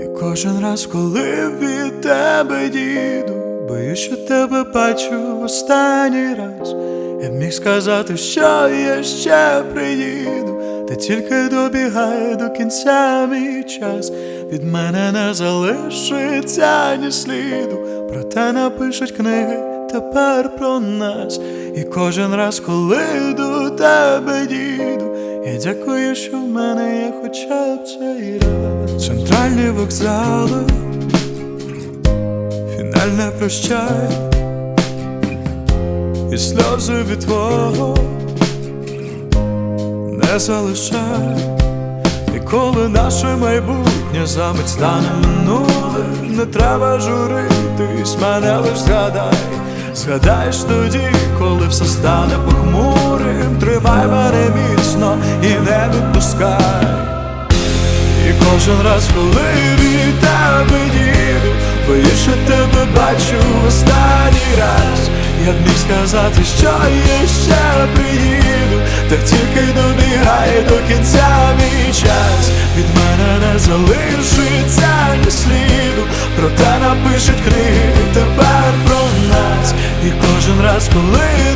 І кожен раз, коли від тебе діду, боюсь, що тебе бачу в останній раз. Я б міг сказати, що я ще приїду, та тільки добігає до кінця мій час. Від мене не залишиться ні сліду, проте напишуть книги тепер про нас. І кожен раз, коли до тебе діду, я дякую, що в мене є хоча б цей раз. Центральні вокзали, фінальне прощай, і сльози від твого не залишай. І коли наше майбутнє замить стане минулим, не треба журитись, мене лиш згадай. Згадаєш тоді, коли все стане похмурим, тримай мене міцно і відпускай. І кожен раз, коли від тебе їду, боюсь, тебе бачу в останній раз. Я б міг сказати, що я ще приїду, та тільки добігає до кінця мій час. Від мене не залишиться ні сліду, проте напишуть книги тепер про нас. І кожен раз, коли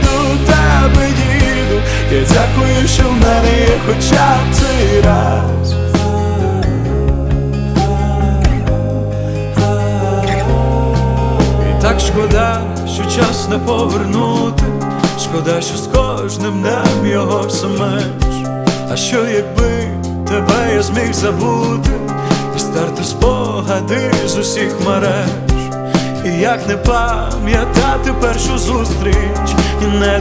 дякую, що в мене є хоча б цей раз. І так шкода, що час не повернути. Шкода, що з кожним днем його все менш. А що якби тебе я зміг забути і стерти спогади з усіх мереж? І як не пам'ятати першу зустріч і не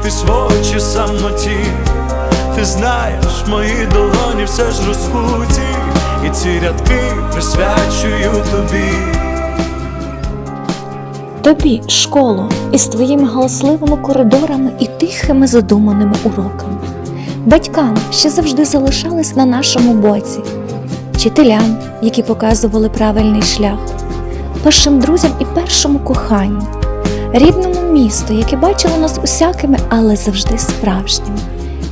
дивитись в очі самоті. Ти знаєш, мої долоні все ж розкуті, і ці рядки присвячую тобі. Тобі, школу, із твоїми галасливими коридорами і тихими задуманими уроками, батькам, що завжди залишались на нашому боці, вчителям, які показували правильний шлях, першим друзям і першому коханню, рідному місту, яке бачило нас усякими, але завжди справжніми.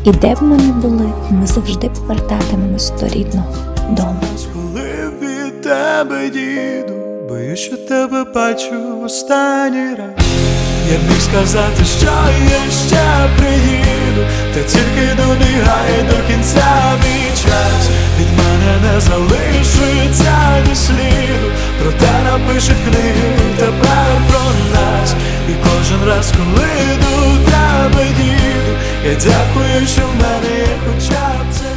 І де б ми не були, ми завжди повертатимемось до рідного дому. Коли від тебе діду, боюсь, що тебе бачу в останній раз. Я б міг сказати, що я ще приїду, та тільки добігає до кінця мій час. Від мене не залишиться ні сліду, проте напишуть книги раз, коли до тебе діду, я дякую, що в мене є хоча б.